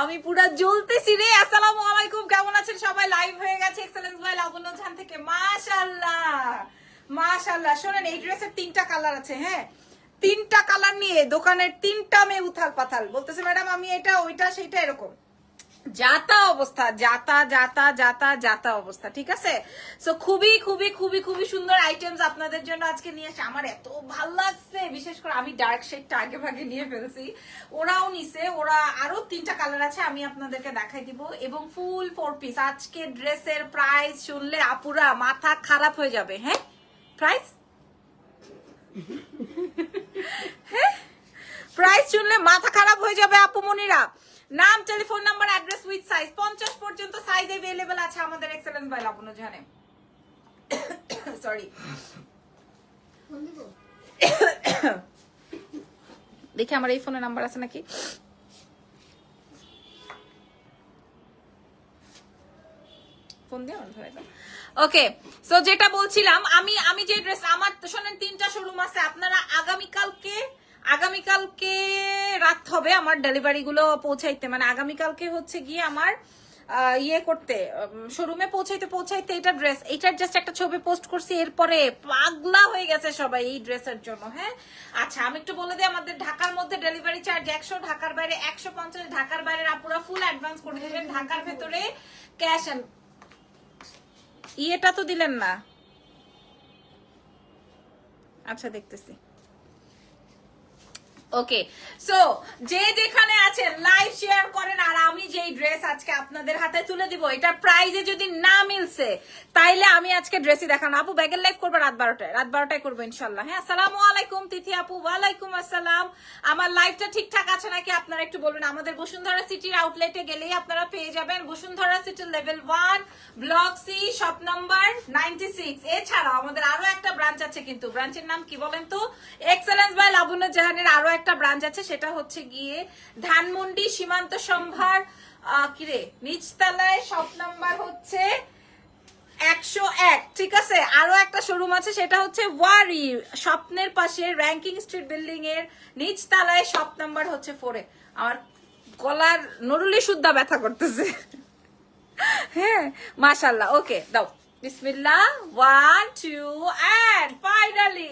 আমি পুরো জ্বলতেছি রে, আসসালামু আলাইকুম, কেমন আছেন সবাই? লাইভ হয়ে গেছে এক্সেলেন্স ভাই লাবণ্য ঝান থেকে। মাশাআল্লাহ মাশাআল্লাহ। শোনেন, এই ড্রেসের তিনটা কালার আছে হ্যাঁ? তিনটা কালার নিয়ে দোকানের তিনটা মেয়ে উথাল পাথাল বলতেছে, ম্যাডাম, আমি এটা, ওইটা সেটা এরকম। যাতা অবস্থা যাতা যাতা যাতা যাতা অবস্থা ঠিক আছে? সো খুবই খুবই খুবই খুবই সুন্দর আইটেমস আপনাদের জন্য আজকে নিয়ে আসে আমার এত ভালো লাগছে বিশেষ করে আমি ডার্ক শেডটা আগে ভাগে নিয়ে ফেলছি। ওরাও নিছে ওরা আরও তিনটা কালার আছে আমি আপনাদেরকে দেখাই দিব। এবং ফুল ফোর পিস আজকে ড্রেসের প্রাইস শুনলে আপুরা মাথা খারাপ হয়ে যাবে হ্যাঁ? প্রাইস হ্যাঁ? প্রাইস শুনলে মাথা খারাপ হয়ে যাবে আপু মনিরা। নাম, telephone number, address with size. পঞ্চাশ পর্যন্ত সাইজ অ্যাভেলেবেল আছে আমাদের এক্সেলেন্স বাই লাবণ্য জানে সরি দেখি আমার এই ফোনে নাম্বার আছে নাকি? ফোন ওকে সো যেটা বলছিলাম, আমি আমি যে ড্রেস আমার শোনেন, তিনটা শোরুম আছে। আপনারা আগামীকালকে আগামীকালকে রাত হবে আমার ডেলিভারি গুলো পৌঁছাইতে। মানে আগামীকালকে হচ্ছে গিয়ে আমার ইয়ে করতে শোরুমে পৌঁছাইতে পৌঁছাইতে এটা ড্রেস এইটার জাস্ট একটা ছবি পোস্ট করছি, এরপরে পাগলা হয়ে গেছে সবাই এই ড্রেসের জন্য হ্যাঁ? আচ্ছা আমি একটু বলে দিই, আমাদের ঢাকার মধ্যে ডেলিভারি চার্জ একশো, ঢাকার বাইরে একশো পঞ্চাশ, ঢাকার বাইরে আপুরা ফুল অ্যাডভান্স করে দেবেন। ঢাকার ভেতরে ক্যাশ ইয়েটা তো দিলেন না। আচ্ছা দেখতেছি। ওকে সো যে যেখানে আছে লাইভ শেয়ার করেন, আর আমি যেই ড্রেস আজকে আপনাদের হাতে তুলে দিব, এটা প্রাইজে যদি না মিলছে, তাইলে আমি আজকে ড্রেসই দেখানো আপু ব্যাগের লাইভ করব রাত বারোটায়? রাত বারোটায় করব ইনশাল্লাহ হ্যাঁ আসসালামু আলাইকুম, তিথি আপু, ওয়ালাইকুম আসসালাম। আমার লাইভটা ঠিকঠাক আছে নাকি, আপনারা একটু বলবেন আমাদের বসুন্ধরা সিটির আউটলেটে গেলেই আপনারা পেয়ে যাবেন বসুন্ধরা সিটির level one block C shop number ninety six এছাড়াও আমাদের আরও একটা ব্রাঞ্চ আছে কিন্তু ব্রাঞ্চের নাম কি বলেন তো? এক্সেলেন্স বাই লাবণ্য জাহানের আরও একটা ব্রাঞ্চ আছে, সেটা হচ্ছে গিয়ে ধানমন্ডি সীমান্ত সম্ভার কিরে, নিচতলায় শপ নাম্বার হচ্ছে একশো এক। ঠিক আছে? আরও একটা শোরুম আছে, সেটা হচ্ছে ওয়ারি, স্বপ্নের পাশে র্যাঙ্কিং স্ট্রিট বিল্ডিং এর নিচ তলায় শপ নাম্বার হচ্ছে ফোরে আমার গলার নরুলি শুদ্ধা ব্যথা করতেছে। হ্যাঁ মাশাল্লাহ ওকে দাও। বিসমিল্লাহ ওয়ান টু অ্যান্ড ফাইনালি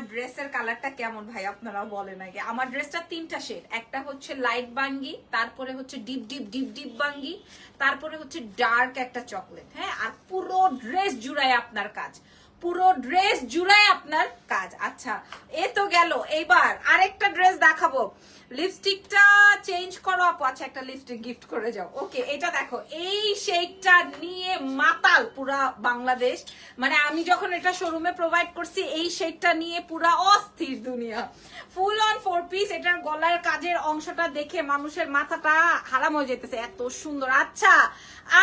আমার ড্রেসের কালারটা কেমন ভাই? আপনারা বলেন আগে। আমার ড্রেসটা তিনটা শেড। একটা হচ্ছে লাইট বাঙ্গি, তারপরে হচ্ছে ডিপ ডিপ ডিপ ডিপ বাঙ্গি, তারপরে হচ্ছে ডার্ক একটা চকলেট হ্যাঁ? আর পুরো ড্রেস জুড়ায় আপনার কাজ। পুরো ড্রেস জুড়ায় আপনার কাজ। আচ্ছা এ তো গেল। এইবার আরেকটা ড্রেস দেখাবো। লিপস্টিকটা চেঞ্জ করো আপু। আচ্ছা একটা লিপস্টিক গিফট করে যাও। ওকে এটা দেখো। এই শেডটা নিয়ে মাতাল পুরা বাংলাদেশ। মানে আমি যখন এটা শোরুমে প্রোভাইড করছি, এই শেডটা নিয়ে পুরা অস্থির দুনিয়া। ফুল অন ফোর পিস এটার গলার কাজের অংশটা দেখে মানুষের মাথাটা হারাম হয়ে যেতেছে এত সুন্দর। আচ্ছা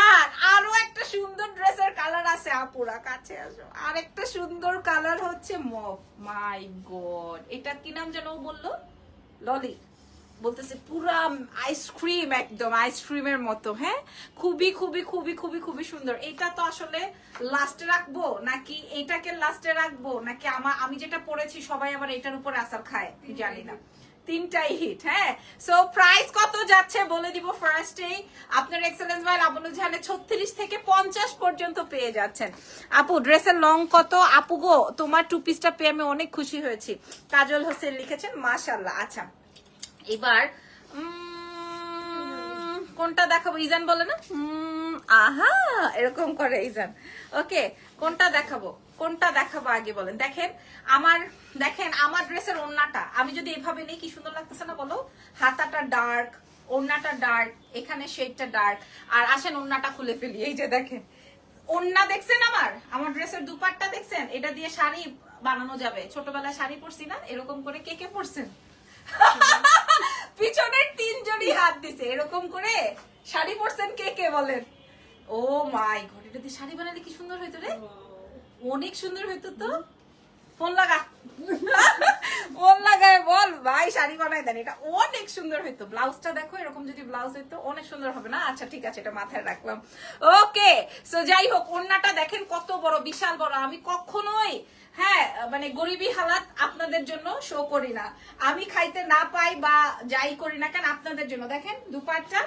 আর আরও একটা সুন্দর ড্রেসের কালার আছে, আপুরা, কাছে আসো। আর একটা সুন্দর কালার হচ্ছে মফ। মাই গড এটা কি নাম যেন বলল? ললি বলতেছে পুরা আইসক্রিম একদম আইসক্রিমের মতো হ্যাঁ? খুবই খুবই খুবই খুবই খুবই সুন্দর। এটা তো আসলে লাস্টে রাখব? নাকি এটাকে লাস্টে রাখব? নাকি আমার আমি যেটা পড়েছি, সবাই আবার এটার উপর আসার খায়? জানি না। তিনটাই হিট হ্যাঁ? সো প্রাইস কত যাচ্ছে বলে দিব ফার্স্টেই আপনার এক্সেলেন্স ভাই লাবণ্য জাহানে ছত্রিশ থেকে পঞ্চাশ পর্যন্ত পেয়ে যাচ্ছেন। আপু ড্রেসের লং কত? আপু গো, তোমার টু পিসটা পেয়ে আমি অনেক খুশি হয়েছি। কাজল হোসেন লিখেছেন মাশাল্লাহ আচ্ছা। এবার কোনটা দেখাবো? ইজান বলে না? আহা, এরকম করে ইজান। ওকে, কোনটা দেখাবো? কোনটা দেখাবো আগে বলেন। দেখেন, আমার দেখেন, আমার ড্রেসের ওড়নাটা। আমি যদি এভাবে নেই, কি সুন্দর লাগতেছে না বলো? হাতাটা ডার্ক ওড়নাটা ডার্ক এখানে শেডটা ডার্ক আর আসেন ওড়নাটা খুলে ফেলি, এই যে দেখেন। ওড়না দেখছেন আমার? আমার ড্রেসের দুপাট্টা দেখছেন? এটা দিয়ে শাড়ি বানানো যাবে। ছোটবেলায় শাড়ি পরছি না, এরকম করে কে কে পরছেন? পিছনের তিনজনই হাত দিছে। এরকম করে শাড়ি পরছেন কে কে বলেন? ও মাই গড এটা দিয়ে শাড়ি বানালে কি সুন্দর হইতো রে? অনেক সুন্দর হইতো তো। ফোন লাগা। ফোন লাগায় বল, ভাই শাড়ি বানাই দেন, এটা অনেক সুন্দর হইতো। ব্লাউজটা দেখো, এরকম যদি ব্লাউজ হইতো, অনেক সুন্দর হবে না? আচ্ছা ঠিক আছে, এটা মাথায় রাখলাম। ওকে সো যাই হোক ওন্নাটা দেখেন কত বড়, বিশাল বড়। আমি কখনোই হ্যাঁ মানে গরিবী হালাত আপনাদের জন্য শো করি না। আমি খাইতে না পাই বা যাই করি না কেন, আপনাদের জন্য। দেখেন, দুপাটটা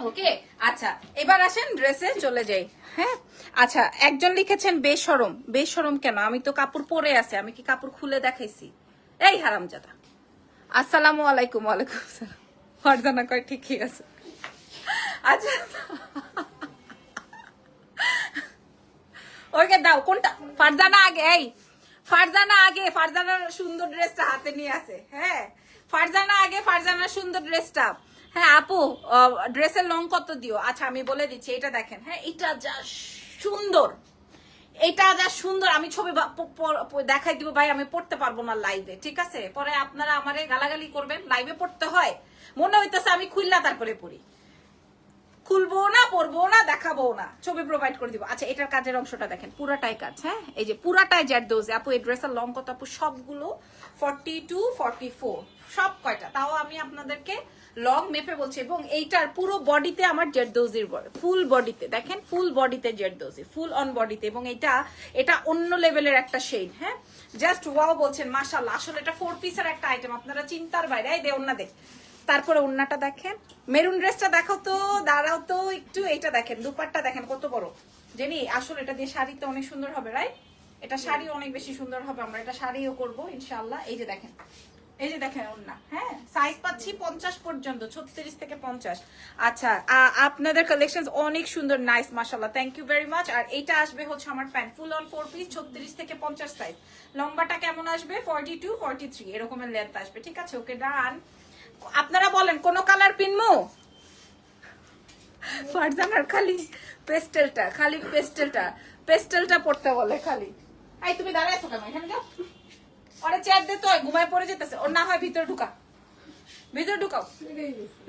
ওকে আচ্ছা এবার আসেন ড্রেসে চলে যাই হ্যাঁ? আচ্ছা একজন লিখেছেন বেসরম বেসরম কেন? আমি তো কাপড় পরে আছে, আমি কি কাপড় খুলে দেখাইছি? এই হারামজাদা। আসসালামু আলাইকুম, ওয়ালাইকুম আসসালাম। ফারজানা কয়, ঠিকই আছে। আচ্ছা। ওকে, দাও, কোনটা? ফারজানা আগে, এই, ফারজানা আগে, ফারজানার সুন্দর ড্রেসটা হাতে নিয়ে আছে হ্যাঁ? ফারজানা আগে, ফারজানার সুন্দর ড্রেসটা হ্যাঁ আপু ড্রেসের লং কত দিও? আচ্ছা আমি বলে দিচ্ছি, এটা দেখেন। হ্যাঁ এটা যা সুন্দর। এটা যা সুন্দর, আমি ছবি দেখাই দিব, ভাই, আমি পড়তে পারব না লাইভে ঠিক আছে? পরে আপনারা আমারে গালাগালি করবেন লাইভে পড়তে হয়। মনে হইতেছে আমি খুললা তারপরে পড়ি। খুলবো না, পরবো না, দেখাবো না। ছবি প্রোভাইড করে দিব। আচ্ছা এটার কাজের অংশটা দেখেন। পুরাটাই কাজ হ্যাঁ? এই যে পুরাটাই জ্যাট দোজ আপু, এই ড্রেসের লং কত আপু সবগুলো ফর্টি টু ফর্টি ফোর সব কয়টা? তাও আমি আপনাদেরকে লং মেপে বলছি। এবং এইটার পুরো বডিতে আমার জেড দোজির ফুল বডিতে দেখেন ফুল বডিতে জেড দোজি ফুল অন বডিতে এবং এটা এটা অন্য লেভেলের একটা শেড হ্যাঁ? জাস্ট ওয়াও বলছেন মাশাল্লাহ আসলে এটা ফোর পিসের একটা আইটেম আপনারা চিন্তার বাইরে, এই দে, অন্য দেখ তারপরে ওন্নাটা দেখেন। মেরুন ড্রেসটা দেখো তো দাঁড়াও তো একটু এইটা দেখেন দুপাটটা দেখেন কত বড়। জেনি আসলে এটা দিয়ে শাড়িতে অনেক সুন্দর হবে রাইট এটা শাড়ি অনেক বেশি সুন্দর হবে আমরা এটা শাড়িও করব ইনশাআল্লাহ। এই যে দেখেন এই যে দেখেন ওন্না হ্যাঁ? সাইজ পাচ্ছি পঞ্চাশ পর্যন্ত ছত্রিশ থেকে পঞ্চাশ। আচ্ছা আপনাদের কালেকশন অনেক সুন্দর নাইস মাসাল্লাহ থ্যাংক ইউ ভেরি মাচ আর এটা আসবে হচ্ছে আমার pant full on four piece ছত্রিশ থেকে পঞ্চাশ সাইজ লম্বাটা কেমন আসবে? ফর্টি টু ফর্টি থ্রি এরকমের লেন্থ আসবে ঠিক আছে? ওকে ডান আপনারা বলেন, কোন কালার পিনমু? ফারজানার খালি পেস্টেলটা খালি পেস্টেলটা পেস্টেলটা পড়তে বলে খালি। এই, তুমি দাঁড়াইছো কেন? এখানে যাও। ওরে চেয়ার দে তো, ঘুমায় পড়ে যেতেছে। ওর না হয় ভিতরে ঢুকা। ভিতরে ঢুকাও।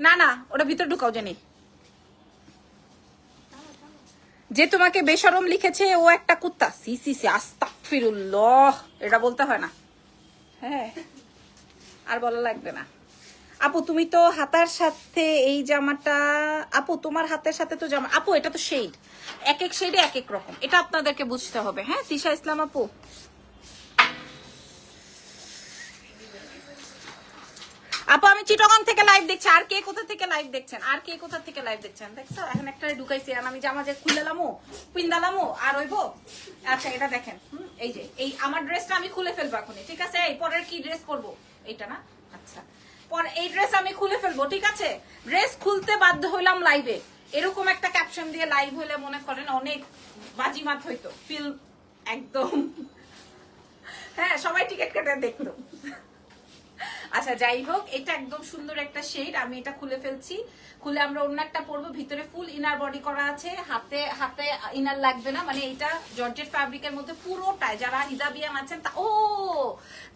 না না, ওটা ভিতরে ঢুকাও, জানি। যে তোমাকে বেশরম লিখেছে, ও একটা কুত্তা। সি সি সি আস্তাক ফিরুল্লাহ এটা বলতে হয় না। হ্যাঁ। আর বলা লাগবে না। আপু, তুমি তো হাতার সাথে এই জামাটা, আপু, তোমার হাতের সাথে তো জামা, আপু, এটা তো শেড এক এক শেডে এক এক রকম। এটা আপনাদেরকে বুঝতে হবে হ্যাঁ? তিশা ইসলাম আপু? আপু, আমি চিটগং থেকে লাইভ দেখছি। আর কে কোথা থেকে লাইভ দেখছেন? আর কে কোথা থেকে লাইভ দেখছেন? দেখছ? এখন একটা ঢুকাইছি, আর আমি জামা যে খুলেলামো পিন্দালামো আর হইবো আচ্ছা এটা দেখেন এই যে, এই আমার ড্রেসটা আমি খুলে ফেলব এখনই, ঠিক আছে? এই পরের কি ড্রেস করব এইটা না? আচ্ছা। পর এই ড্রেস আমি খুলে ফেলব, ঠিক আছে? ড্রেস খুলতে বাধ্য হইলাম লাইভে এরকম একটা ক্যাপশন দিয়ে লাইভ হইলে মনে করেন অনেক বাজিমাত হইতো। ফিল একদম। হ্যাঁ সবাই টিকিট কেটে দেখতো। আচ্ছা যাই হোক, এটা একদম সুন্দর একটা শেড, আমি এটা খুলে ফেলছি। খুলে আমরা অন্য একটা পরবো, ভিতরে ফুল ইনার বডি করা আছে, হাতে হাতে ইনার লাগবে না মানে এটা জর্জেট ফ্যাব্রিকের মধ্যে পুরোটাই, যারা হিজাবিয়ান আছেন তা ও,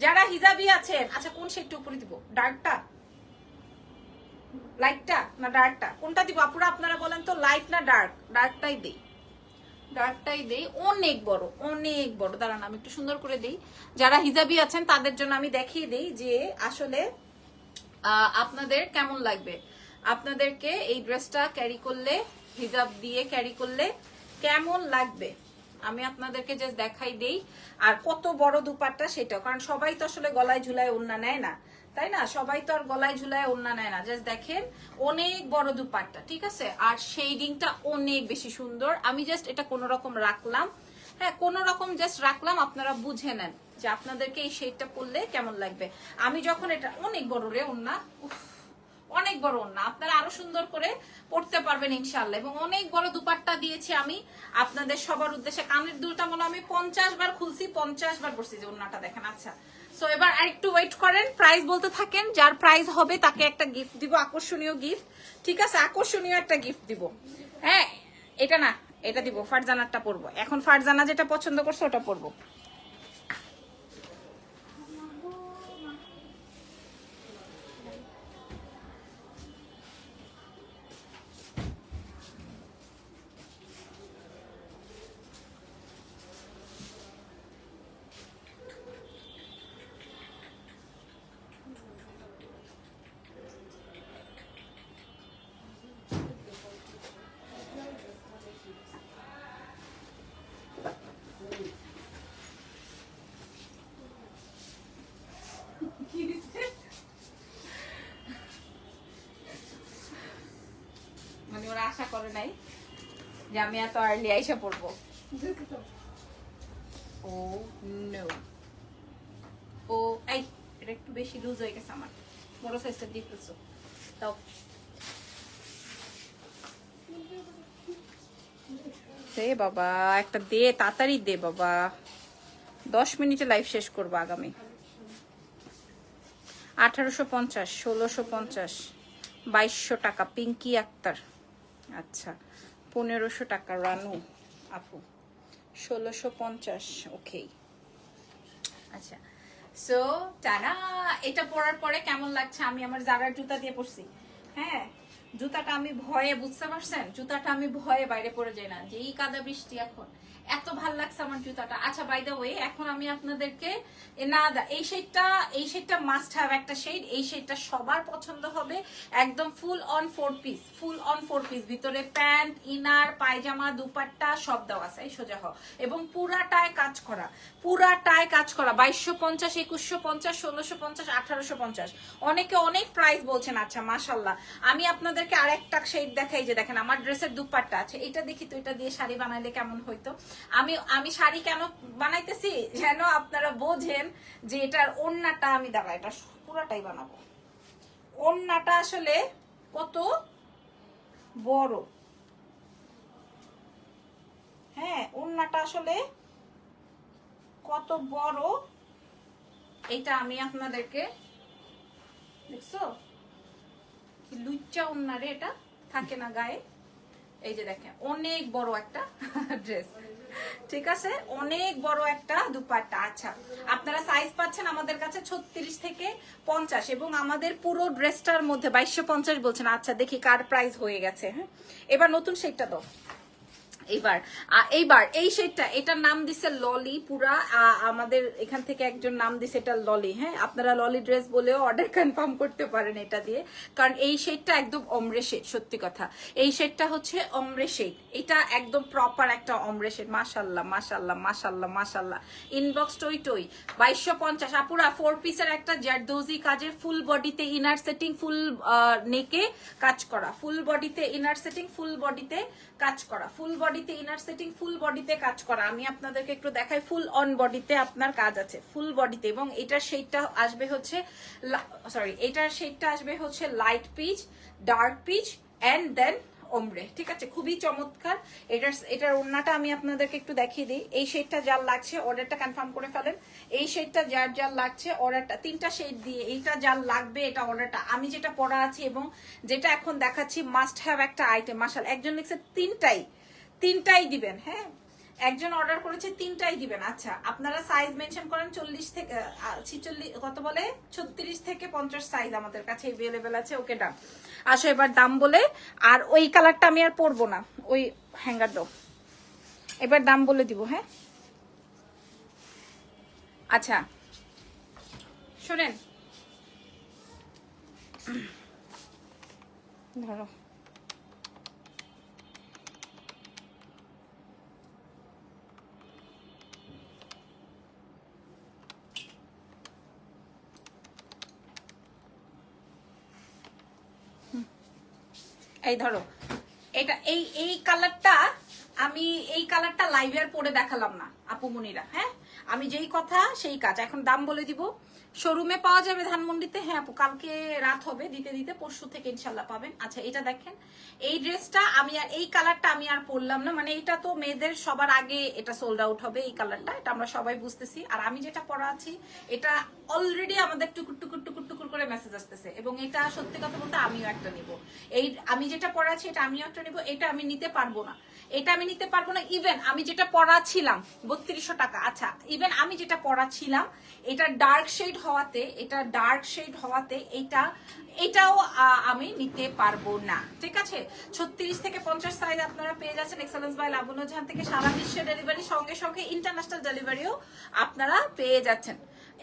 যারা হিজাবি আছেন আচ্ছা কোন শেডটা উপরে দিব? ডার্কটা লাইটটা না ডার্কটা কোনটা দিব? আপুরা, আপনারা বলেন তো লাইট না ডার্ক ডার্কটাই দেই। ডার্কটাই দেই। অনেক বড় অনেক বড়। দাঁড়ান, আমি একটু সুন্দর করে দেই। যারা হিজাবি আছেন, তাদের জন্য আমি দেখিয়ে দেই যে আসলে আপনাদের কেমন লাগবে। আপনাদেরকে এই ড্রেসটা ক্যারি করলে, হিজাব দিয়ে ক্যারি করলে কেমন লাগবে? আমি আপনাদেরকে জাস্ট দেখাই দেই। আর কত বড় দুপাট্টা সেটা কারণ সবাই তো আসলে গলায় ঝুলায় ওন্না নেয় না। তাই না? সবাই তো আর গলায় ঝুলায় ওন্না নেয় না। জাস্ট দেখেন অনেক বড় দুপাট্টা ঠিক আছে? আর শেডিংটা অনেক বেশি সুন্দর। আমি জাস্ট এটা কোনো রকম রাখলাম। হ্যাঁ কোন রকম জাস্ট রাখলাম আপনারা বুঝে নেন যে আপনাদেরকে এই শেডটা পরলে কেমন লাগবে। আমি যখন এটা অনেক বড় রে ওন্না উফ, অনেক বড় ওন্না আপনারা আরও সুন্দর করে পড়তে পারবেন ইনশাল্লাহ এবং অনেক বড় দুপাট্টা দিয়েছি আমি আপনাদের সবার উদ্দেশ্যে। কানের দুলটা মনে আমি পঞ্চাশ বার খুলছি, পঞ্চাশ বার পড়ছি যে ওন্নাটা দেখেন আচ্ছা। সো এবার আরেকটু ওয়েট করেন প্রাইস বলতে থাকেন, যার প্রাইস হবে তাকে একটা গিফট দিব, আকর্ষণীয় গিফট ঠিক আছে? আকর্ষণীয় একটা গিফট দিব। হ্যাঁ এটা না, এটা দিব, ফারজানারটা পরবো। এখন ফারজানা যেটা পছন্দ করছে ওটা পরবো। করে নাই যে আমি এত আর্লি আইসা পড়ব। ও নো ও এই এটা একটু বেশি লুজ হয়ে গেছে আমার। বড় সাইজটা দিয়ে ফেলছো তাও দে বাবা, একটা দে, তাড়াতাড়ি দে বাবা। দশ মিনিটে লাইভ শেষ করব আগামী। আঠারোশো পঞ্চাশ, ষোলোশো পঞ্চাশ, বাইশশো টাকা, পিঙ্কি আক্তার। আচ্ছা পনেরোশো টাকা, রানু, আপু। ষোলোশো পঞ্চাশ, ওকেই। আচ্ছা সো টানা, এটা পরার পরে কেমন লাগছে? আমি আমার জারার জুতা দিয়ে পড়ছি। হ্যাঁ? জুতাটা আমি ভয়ে, বুঝতে পারছেন? জুতাটা আমি ভয়ে বাইরে পরে যাই না। যে এই কাদা বৃষ্টি এখন। এত ভালো লাগছে আমার জুতাটা। আচ্ছা বাই দ্য ওয়ে এখন আমি আপনাদেরকে না, দা- এই শেডটা এই শেডটা মাস্ট হ্যাভ একটা শেড এই শেডটা সবার পছন্দ হবে একদম full on four piece full on four piece ভিতরে প্যান্ট, ইনার, পায়জামা, দুপাট্টা সব দেওয়া আছে। সোজা হ এবং পুরাটায় কাজ করা। পুরাটায় কাজ করা। বাইশশো পঞ্চাশ, একুশশো পঞ্চাশ, ষোলোশো পঞ্চাশ, আঠারোশো পঞ্চাশ। অনেকে অনেক প্রাইস বলছেন আচ্ছা মাসাল্লাহ আমি আপনাদেরকে আরেকটা শেড দেখাই যে দেখেন, আমার ড্রেসের দুপাট্টা আছে। এটা দেখি তো, এটা দিয়ে শাড়ি বানাইলে কেমন হইতো? আমি আমি শাড়ি কেন বানাইতেছি? যেন আপনারা বোঝেন যে এটার ওন্নাটা আমি দাঁড়া এটা পুরাটাই বানাবো। ওন্নাটা আসলে কত বড়। হ্যাঁ ওন্নাটা আসলে কত বড়, এটা আমি আপনাদেরকে দেখছ? লুচ্চা ওনারে এটা? থাকে না গায়ে? এই যে দেখেন, অনেক বড় একটা ড্রেস ঠিক আছে? অনেক বড় একটা দুপাট্টা। আচ্ছা আপনারা সাইজ পাচ্ছেন আমাদের কাছে ছত্রিশ থেকে পঞ্চাশ এবং আমাদের পুরো ড্রেসটার মধ্যে বাইশশো পঞ্চাশ বলছেন। আচ্ছা দেখি কার প্রাইস হয়ে গেছে হ্যাঁ? এবার নতুন সেটটা দাও। এইবার এইবার, এই শেডটা এটার নাম দিছে ললি পুরা আমাদের এখান থেকে একজন নাম দিছে এটা ললি হ্যাঁ? আপনারা ললি ড্রেস বলেও অর্ডার কনফার্ম করতে পারেন এটা দিয়ে, কারণ এই শেডটা একদম অমরে শেড সত্যি কথা। এই শেডটা হচ্ছে অমরে শেড এটা একদম প্রপার একটা অমরে শেড মাশাল্লাহ মাশাল্লাহ মাশাল্লাহ মাশাল্লাহ। ইনবক্স টই টই, বাইশশো পঞ্চাশ, আপুরা ফোর পিসের একটা জারদৌজি কাজের ফুল বডিতে ইনার সেটিং ফুল নেকে কাজ করা ফুল বডিতে ইনার সেটিং ফুল বডিতে কাজ করা ফুল বডিতে ইনার সেটিং ফুল বডিতে কাজ করা। আমি আপনাদেরকে একটু দেখাই ফুল অন বডিতে আপনার কাজ আছে ফুল বডিতে এবং এটার শেডটা আসবে হচ্ছে সরি এটার শেডটা আসবে হচ্ছে light peach dark peach and then ওমরে ঠিক আছে? খুবই চমৎকার। এটার এটার ওড়নাটা আমি আপনাদেরকে একটু দেখিয়ে দিই। এই শেডটা যার লাগছে অর্ডারটা কনফার্ম করে ফেলেন। এই শেডটা যার যার লাগছে অর্ডারটা তিনটা শেড দিয়ে এইটা যার লাগবে, এটা অর্ডারটা আমি যেটা পড়া আছি এবং যেটা এখন দেখাচ্ছি মাস্ট হ্যাভ একটা আইটেম মাসাল একজন লিখছে তিনটাই। তিনটাই দিবেন হ্যাঁ? একজন অর্ডার করেছে, তিনটাই দিবেন। আচ্ছা আপনারা সাইজ মেনশন করেন চল্লিশ থেকে ছিচল্লিশ, কত বলে? ছত্রিশ থেকে পঞ্চাশ সাইজ আমাদের কাছে এভেলেবেল আছে। ওকে ডান আসো এবার দাম বলে। আর ওই কালারটা আমি আর পরবো না। ওই হ্যাঙ্গার দাও। এবার দাম বলে দিব হ্যাঁ? আচ্ছা শোনেন। ধরো। এই ধরো, এটা এই এই কালারটা আমি, এই কালারটা লাইভে আর পরে দেখালাম না, আপু মনিরা হ্যাঁ? আমি যেই কথা, সেই কাজ। এখন দাম বলে দিব। শোরুমে পাওয়া যাবে ধানমন্ডিতে? হ্যাঁ আপু, কালকে রাত হবে, দিতে দিতে। পরশু থেকে ইনশাল্লাহ পাবেন। আচ্ছা এটা দেখেন। এই ড্রেসটা আমি আর, এই কালারটা আমি আর পরলাম না। মানে এটা তো মেয়েদের সবার আগে এটা সোল্ড আউট হবে, এই কালারটা। এটা আমরা সবাই বুঝতেছি। আর আমি যেটা পরা আছি, এটা অলরেডি আমাদের টুকুর টুকুর টুকুর টুকুর করে মেসেজ আসতেছে। এবং এটা সত্যি কথা বলতে আমিও একটা নিব। এই, আমি যেটা পরা আছি, এটা আমিও একটা নিব। এটা আমি নিতে পারব না। এটা আমি নিতে পারব না। ইভেন আমি যেটা পরা ছিলাম বত্রিশশো টাকা। আচ্ছা ইভেন আমি যেটা পরা ছিলাম এটা ডার্ক শেড হওয়াতে, এটা ডার্ক শেড হওয়াতে এটা, এটাও আমি নিতে পারব না। ঠিক আছে? ছত্রিশ থেকে পঞ্চাশ সাইজ আপনারা পেয়ে যাচ্ছেন এক্সেলেন্স বাই লাবণ্য জাহান থেকে সারা বিশ্বে ডেলিভারি সঙ্গে সঙ্গে ইন্টারন্যাশনাল ডেলিভারিও আপনারা পেয়ে যাচ্ছেন।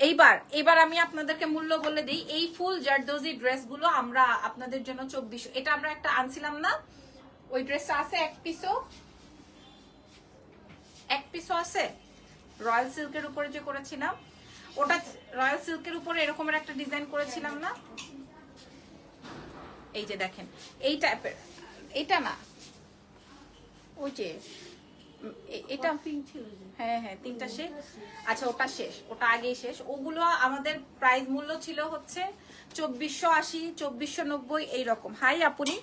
এইবার, এবার আমি আপনাদেরকে মূল্য বলে দিই। এই ফুল জারদোজি ড্রেসগুলো আমরা আপনাদের জন্য চব্বিশ, এটা আমরা একটা আনছিলাম না? ওই ড্রেসটা আছে এক পিসও এক পিসও আছে। রয়্যাল সিল্কের উপরে যে করেছিলাম, ওটা রয়্যাল সিল্কের উপরে এরকমের একটা ডিজাইন করেছিলাম না? এই যে দেখেন, এই টাইপের এটা না, ওই যে এটা হ্যাঁ হ্যাঁ তিনটা শেষ আচ্ছা ওটা শেষ ওটা আগেই শেষ। ওগুলো আমাদের প্রাইস মূল্য ছিল হচ্ছে চব্বিশশো আশি চব্বিশশো নব্বই এইরকম। হাই আপুনি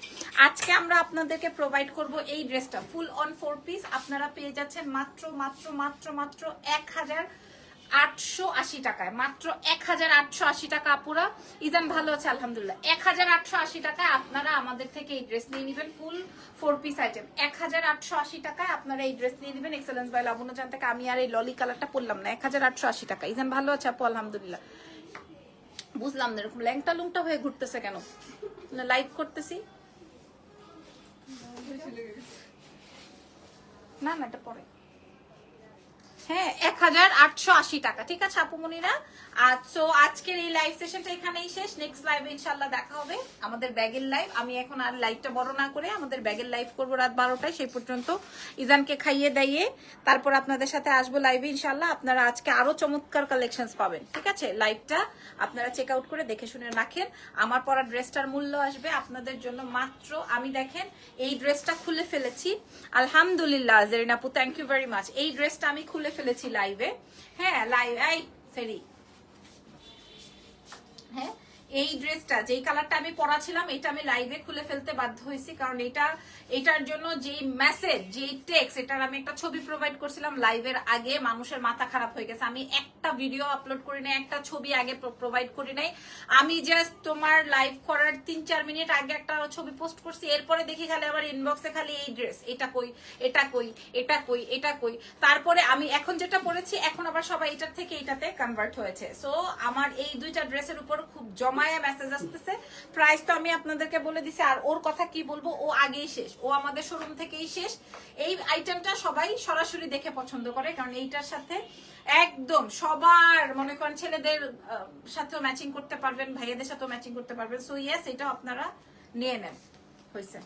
আজকে আমরা আপনাদেরকে প্রোভাইড করব এই ড্রেসটা ফুল অন ফোর পিস আপনারা পেয়ে যাচ্ছেন মাত্র মাত্র মাত্র মাত্র এক হাজার আটশো আশি টাকায়। মাত্র এক হাজার আটশো আশি টাকা আপুরা। ইজান ভালো আছে, আলহামদুলিল্লাহ। এক হাজার আটশো আশি টাকায় আপনারা আমাদের থেকে এই ড্রেস নিয়ে নেবেন ফুল ফোর পিস আইটেম এক হাজার আটশো আশি টাকায় আপনারা এই ড্রেস নিয়ে নেবেন এক্সেলেন্স বাই লাবণ্য জান থেকে। আমি আর এই ললি কালারটা পরলাম না। এক হাজার আটশো আশি টাকা ইজান ভালো আছে আপু? আলহামদুলিল্লাহ। বুঝলাম না, এরকম ল্যাংটা লুংটা হয়ে ঘুরতেছে কেন? লাইভ করতেছি? না না, এটা পরে। হ্যাঁ এক হাজার আটশো আশি টাকা। ঠিক আছে ব্যাগের লাইভ আমি ব্যাগের ইজানকে খাইয়ে দাইয়ে। তারপর আপনাদের সাথে আসব লাইভে ইনশাল্লাহ আপনারা আজকে আরও চমৎকার কালেকশন পাবেন। ঠিক আছে? লাইভটা আপনারা চেক আউট করে দেখে শুনে রাখেন। আমার পরা ড্রেসটার মূল্য আসবে আপনাদের জন্য মাত্র, আমি দেখেন, এই ড্রেসটা খুলে ফেলেছি। আলহামদুলিল্লাহ, জেরিন আপু থ্যাংক ইউ ভেরি মাচ এই ড্রেসটা আমি খুলে ফেলেছি লাইভে হ্যাঁ লাইভ এই ফেরি হ্যাঁ এই ড্রেসটা, যেই কালারটা আমি পরাছিলাম, এটা আমি লাইভে খুলে ফেলতে বাধ্য হয়েছি, কারণ এটা, এটার জন্য যেই মেসেজ যেই টেক্স এটার আমি একটা ছবি প্রোভাইড করছিলাম লাইভের আগে, মানুষের মাথা খারাপ হয়ে গেছে। আমি একটা ভিডিও আপলোড করি নাই, একটা ছবি আগে প্রোভাইড করি নাই। আমি জাস্ট তোমার লাইভ করার তিন চার মিনিট আগে একটা ছবি পোস্ট করছি, এরপরে দেখি খালি আমার ইনবক্সে খালি এই ড্রেস এটা কই এটা কই এটা কই এটা কই। তারপরে আমি এখন যেটা পরেছি, এখন আবার সবাই এটার থেকে এটাতে কনভার্ট হয়েছে। সো আমার এই দুইটা ড্রেসের উপর খুব জমায়া মেসেজ আসতেছে। প্রাইস তো আমি আপনাদেরকে বলে দিছি, আর ওর কথা কি বলব, ও আগেই শেষ। ও আমাদের শোরুম থেকেই শেষ। এই আইটেমটা সবাই সরাসরি দেখে পছন্দ করে, কারণ এইটার সাথে একদম সবার মনে করেন ছেলেদের সাথেও ম্যাচিং করতে পারবেন, ভাইয়াদের সাথেও ম্যাচিং করতে পারবেন। সো ইয়েস এটা আপনারা নিয়ে নেন, হয়েছে।